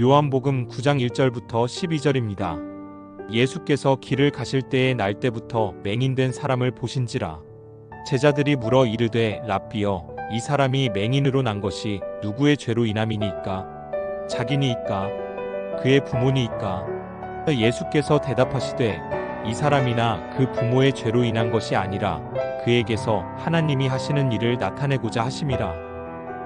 요한복음 9장 1절부터 12절입니다. 예수께서 길을 가실 때의 날 때부터 맹인된 사람을 보신지라. 제자들이 물어 이르되 랍비여 이 사람이 맹인으로 난 것이 누구의 죄로 인함이니이까? 자기니이까? 그의 부모니이까? 예수께서 대답하시되 이 사람이나 그 부모의 죄로 인한 것이 아니라 그에게서 하나님이 하시는 일을 나타내고자 하심이라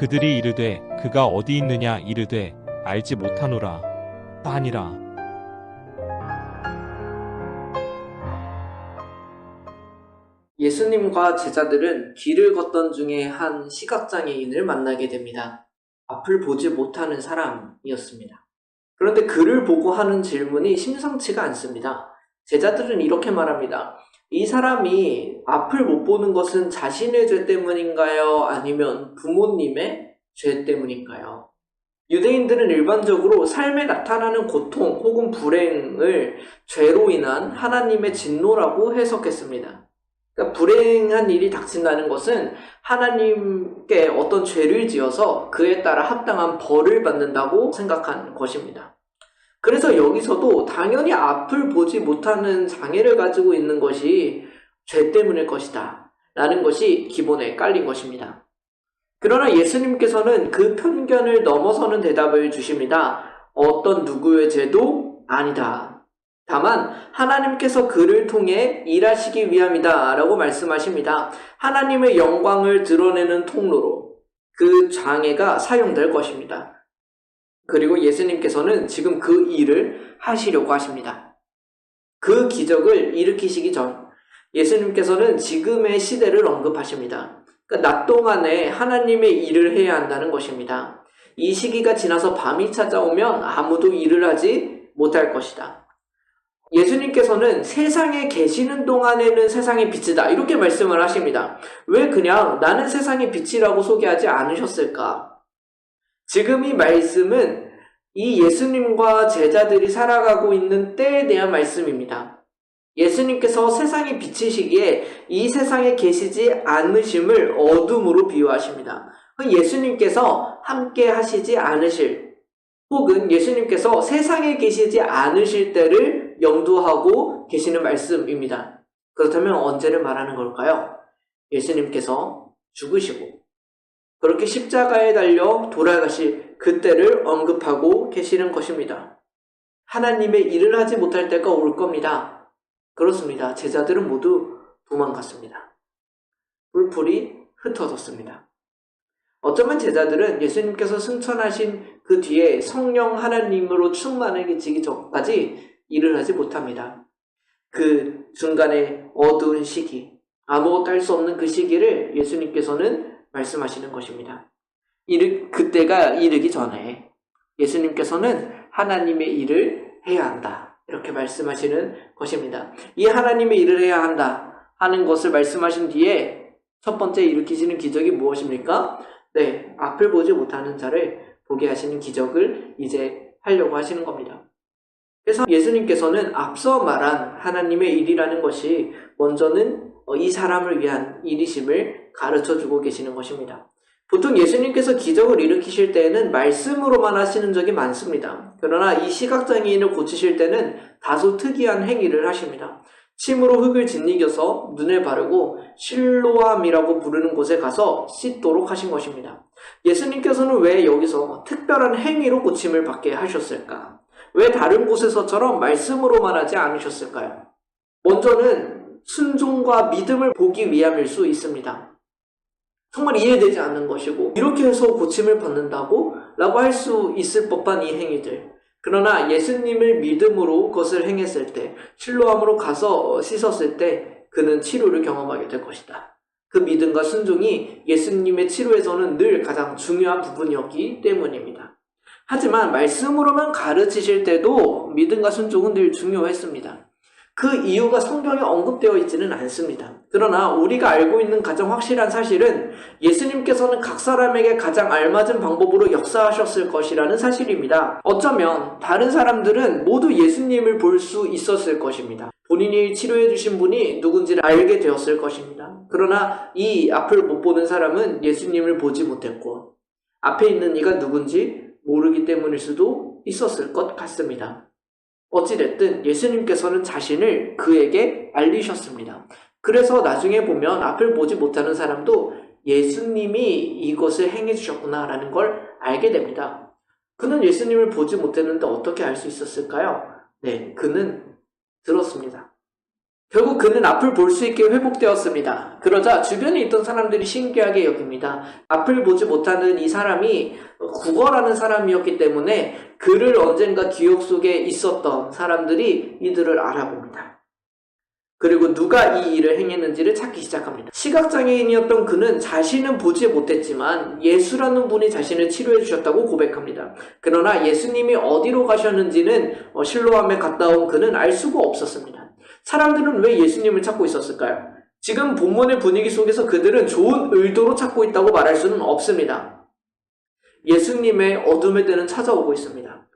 그들이 이르되 그가 어디 있느냐 이르되 알지 못하노라 하니라 예수님과 제자들은 길을 걷던 중에 한 시각장애인을 만나게 됩니다. 앞을 보지 못하는 사람이었습니다. 그런데 그를 보고 하는 질문이 심상치가 않습니다. 제자들은 이렇게 말합니다. 이 사람이 앞을 못 보는 것은 자신의 죄 때문인가요? 아니면 부모님의 죄 때문인가요? 유대인들은 일반적으로 삶에 나타나는 고통 혹은 불행을 죄로 인한 하나님의 진노라고 해석했습니다. 그러니까 불행한 일이 닥친다는 것은 하나님께 어떤 죄를 지어서 그에 따라 합당한 벌을 받는다고 생각한 것입니다. 그래서 여기서도 당연히 앞을 보지 못하는 장애를 가지고 있는 것이 죄 때문일 것이다. 라는 것이 기본에 깔린 것입니다. 그러나 예수님께서는 그 편견을 넘어서는 대답을 주십니다. 어떤 누구의 죄도 아니다. 다만 하나님께서 그를 통해 일하시기 위함이다 라고 말씀하십니다. 하나님의 영광을 드러내는 통로로 그 장애가 사용될 것입니다. 그리고 예수님께서는 지금 그 일을 하시려고 하십니다. 그 기적을 일으키시기 전 예수님께서는 지금의 시대를 언급하십니다. 그러니까 낮 동안에 하나님의 일을 해야 한다는 것입니다. 이 시기가 지나서 밤이 찾아오면 아무도 일을 하지 못할 것이다. 예수님께서는 세상에 계시는 동안에는 세상의 빛이다. 이렇게 말씀을 하십니다. 왜 그냥 나는 세상의 빛이라고 소개하지 않으셨을까? 지금 이 말씀은 이 예수님과 제자들이 살아가고 있는 때에 대한 말씀입니다. 예수님께서 세상의 빛이시기에 이 세상에 계시지 않으심을 어둠으로 비유하십니다. 예수님께서 함께 하시지 않으실 혹은 예수님께서 세상에 계시지 않으실 때를 염두하고 계시는 말씀입니다. 그렇다면 언제를 말하는 걸까요? 예수님께서 죽으시고 그렇게 십자가에 달려 돌아가실 그때를 언급하고 계시는 것입니다. 하나님의 일을 하지 못할 때가 올 겁니다. 그렇습니다. 제자들은 모두 도망갔습니다. 불풀이 흩어졌습니다. 어쩌면 제자들은 예수님께서 승천하신 그 뒤에 성령 하나님으로 충만해지기 전까지 일을 하지 못합니다. 그 중간에 어두운 시기, 아무것도 할 수 없는 그 시기를 예수님께서는 말씀하시는 것입니다. 이르, 그때가 이르기 전에 예수님께서는 하나님의 일을 해야 한다. 이렇게 말씀하시는 것입니다. 이 하나님의 일을 해야 한다 하는 것을 말씀하신 뒤에 첫 번째 일으키시는 기적이 무엇입니까? 네, 앞을 보지 못하는 자를 보게 하시는 기적을 이제 하려고 하시는 겁니다. 그래서 예수님께서는 앞서 말한 하나님의 일이라는 것이 먼저는 이 사람을 위한 일이심을 가르쳐 주고 계시는 것입니다. 보통 예수님께서 기적을 일으키실 때에는 말씀으로만 하시는 적이 많습니다. 그러나 이 시각장애인을 고치실 때는 다소 특이한 행위를 하십니다. 침으로 흙을 짓이겨서 눈에 바르고 실로암이라고 부르는 곳에 가서 씻도록 하신 것입니다. 예수님께서는 왜 여기서 특별한 행위로 고침을 받게 하셨을까? 왜 다른 곳에서처럼 말씀으로만 하지 않으셨을까요? 먼저는 순종과 믿음을 보기 위함일 수 있습니다. 정말 이해되지 않는 것이고 이렇게 해서 고침을 받는다고? 라고 할 수 있을 법한 이 행위들 그러나 예수님을 믿음으로 그것을 행했을 때 실로함으로 가서 씻었을 때 그는 치료를 경험하게 될 것이다. 그 믿음과 순종이 예수님의 치료에서는 늘 가장 중요한 부분이었기 때문입니다. 하지만 말씀으로만 가르치실 때도 믿음과 순종은 늘 중요했습니다. 그 이유가 성경에 언급되어 있지는 않습니다. 그러나 우리가 알고 있는 가장 확실한 사실은 예수님께서는 각 사람에게 가장 알맞은 방법으로 역사하셨을 것이라는 사실입니다. 어쩌면 다른 사람들은 모두 예수님을 볼 수 있었을 것입니다. 본인이 치료해 주신 분이 누군지를 알게 되었을 것입니다. 그러나 이 앞을 못 보는 사람은 예수님을 보지 못했고 앞에 있는 이가 누군지 모르기 때문일 수도 있었을 것 같습니다. 어찌됐든 예수님께서는 자신을 그에게 알리셨습니다. 그래서 나중에 보면 앞을 보지 못하는 사람도 예수님이 이것을 행해 주셨구나라는 걸 알게 됩니다. 그는 예수님을 보지 못했는데 어떻게 알 수 있었을까요? 네, 그는 들었습니다. 결국 그는 앞을 볼 수 있게 회복되었습니다. 그러자 주변에 있던 사람들이 신기하게 여깁니다. 앞을 보지 못하는 이 사람이 구걸하는 사람이었기 때문에 그를 언젠가 기억 속에 있었던 사람들이 이들을 알아봅니다. 그리고 누가 이 일을 행했는지를 찾기 시작합니다. 시각장애인이었던 그는 자신은 보지 못했지만 예수라는 분이 자신을 치료해 주셨다고 고백합니다. 그러나 예수님이 어디로 가셨는지는 어, 실로암에 갔다 온 그는 알 수가 없었습니다. 사람들은 왜 예수님을 찾고 있었을까요? 지금 본문의 분위기 속에서 그들은 좋은 의도로 찾고 있다고 말할 수는 없습니다. 예수님의 어둠의 때는 찾아오고 있습니다.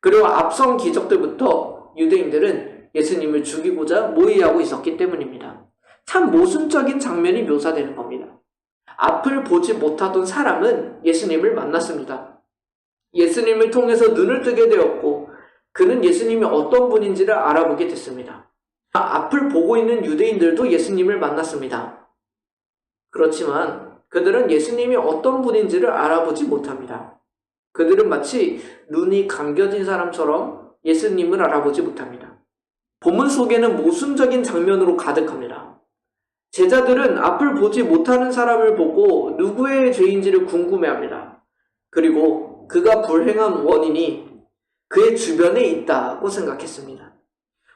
그리고 앞선 기적들부터 유대인들은 예수님을 죽이고자 모의하고 있었기 때문입니다. 참 모순적인 장면이 묘사되는 겁니다. 앞을 보지 못하던 사람은 예수님을 만났습니다. 예수님을 통해서 눈을 뜨게 되었고 그는 예수님이 어떤 분인지를 알아보게 됐습니다. 앞을 보고 있는 유대인들도 예수님을 만났습니다. 그렇지만 그들은 예수님이 어떤 분인지를 알아보지 못합니다. 그들은 마치 눈이 감겨진 사람처럼 예수님을 알아보지 못합니다. 본문 속에는 모순적인 장면으로 가득합니다. 제자들은 앞을 보지 못하는 사람을 보고 누구의 죄인지를 궁금해합니다. 그리고 그가 불행한 원인이 그의 주변에 있다고 생각했습니다.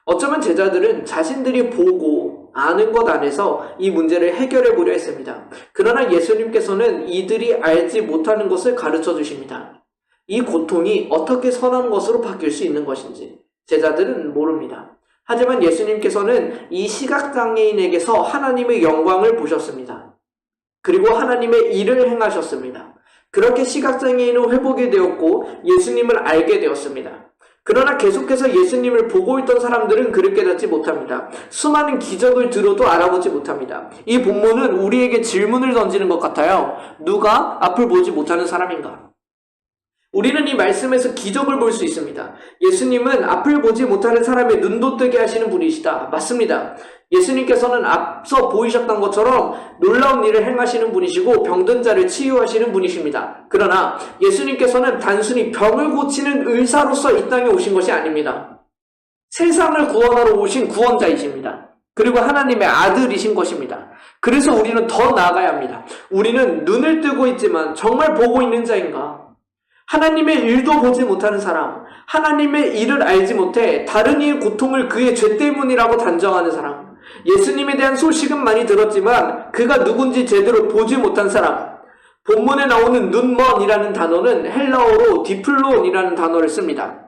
어쩌면 제자들은 자신들이 보고 아는 것 안에서 이 문제를 해결해 보려 했습니다. 그러나 예수님께서는 이들이 알지 못하는 것을 가르쳐 주십니다. 이 고통이 어떻게 선한 것으로 바뀔 수 있는 것인지 제자들은 모릅니다. 하지만 예수님께서는 이 시각장애인에게서 하나님의 영광을 보셨습니다. 그리고 하나님의 일을 행하셨습니다. 그렇게 시각장애인은 회복이 되었고 예수님을 알게 되었습니다. 그러나 계속해서 예수님을 보고 있던 사람들은 그를 깨닫지 못합니다. 수많은 기적을 들어도 알아보지 못합니다. 이 본문은 우리에게 질문을 던지는 것 같아요. 누가 앞을 보지 못하는 사람인가? 우리는 이 말씀에서 기적을 볼 수 있습니다. 예수님은 앞을 보지 못하는 사람의 눈도 뜨게 하시는 분이시다. 맞습니다. 예수님께서는 앞서 보이셨던 것처럼 놀라운 일을 행하시는 분이시고 병든 자를 치유하시는 분이십니다. 그러나 예수님께서는 단순히 병을 고치는 의사로서 이 땅에 오신 것이 아닙니다. 세상을 구원하러 오신 구원자이십니다. 그리고 하나님의 아들이신 것입니다. 그래서 우리는 더 나아가야 합니다. 우리는 눈을 뜨고 있지만 정말 보고 있는 자인가? 하나님의 일도 보지 못하는 사람, 하나님의 일을 알지 못해 다른 이의 고통을 그의 죄 때문이라고 단정하는 사람, 예수님에 대한 소식은 많이 들었지만 그가 누군지 제대로 보지 못한 사람, 본문에 나오는 눈먼이라는 단어는 헬라어로 디플론이라는 단어를 씁니다.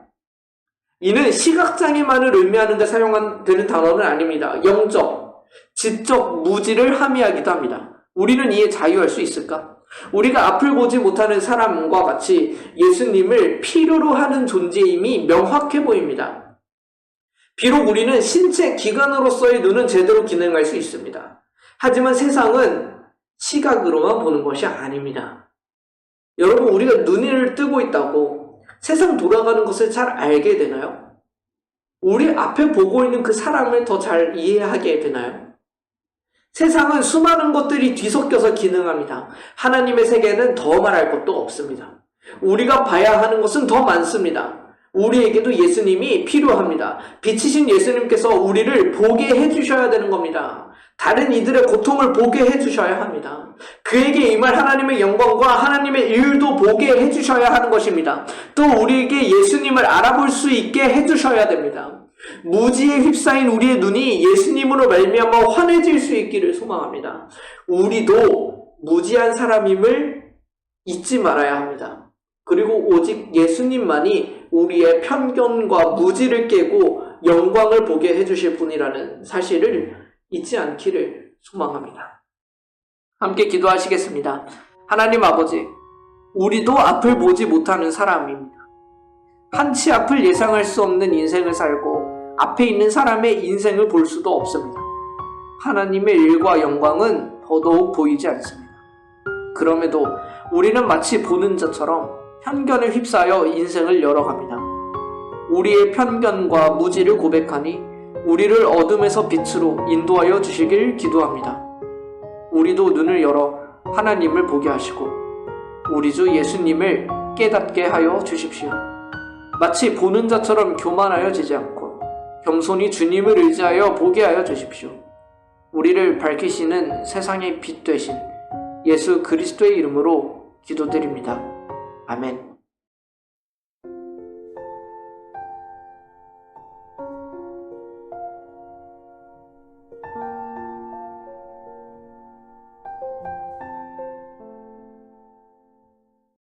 이는 시각장애만을 의미하는 데 사용되는 단어는 아닙니다. 영적, 지적, 무지를 함의하기도 합니다. 우리는 이에 자유할 수 있을까? 우리가 앞을 보지 못하는 사람과 같이 예수님을 필요로 하는 존재임이 명확해 보입니다. 비록 우리는 신체 기관으로서의 눈은 제대로 기능할 수 있습니다. 하지만 세상은 시각으로만 보는 것이 아닙니다. 여러분, 우리가 눈을 뜨고 있다고 세상 돌아가는 것을 잘 알게 되나요? 우리 앞에 보고 있는 그 사람을 더 잘 이해하게 되나요? 세상은 수많은 것들이 뒤섞여서 기능합니다. 하나님의 세계는 더 말할 것도 없습니다. 우리가 봐야 하는 것은 더 많습니다. 우리에게도 예수님이 필요합니다. 빛이신 예수님께서 우리를 보게 해주셔야 되는 겁니다. 다른 이들의 고통을 보게 해주셔야 합니다. 그에게 임할 하나님의 영광과 하나님의 일도 보게 해주셔야 하는 것입니다. 또 우리에게 예수님을 알아볼 수 있게 해주셔야 됩니다. 무지에 휩싸인 우리의 눈이 예수님으로 말미암아 환해질 수 있기를 소망합니다. 우리도 무지한 사람임을 잊지 말아야 합니다. 그리고 오직 예수님만이 우리의 편견과 무지를 깨고 영광을 보게 해주실 분이라는 사실을 잊지 않기를 소망합니다. 함께 기도하시겠습니다. 하나님 아버지, 우리도 앞을 보지 못하는 사람입니다. 한치 앞을 예상할 수 없는 인생을 살고 앞에 있는 사람의 인생을 볼 수도 없습니다. 하나님의 일과 영광은 더더욱 보이지 않습니다. 그럼에도 우리는 마치 보는 자처럼 편견에 휩싸여 인생을 열어갑니다. 우리의 편견과 무지를 고백하니 우리를 어둠에서 빛으로 인도하여 주시길 기도합니다. 우리도 눈을 열어 하나님을 보게 하시고 우리 주 예수님을 깨닫게 하여 주십시오. 마치 보는 자처럼 교만하여 지지 않고 겸손히 주님을 의지하여 보게 하여 주십시오. 우리를 밝히시는 세상의 빛 되신 예수 그리스도의 이름으로 기도드립니다. 아멘.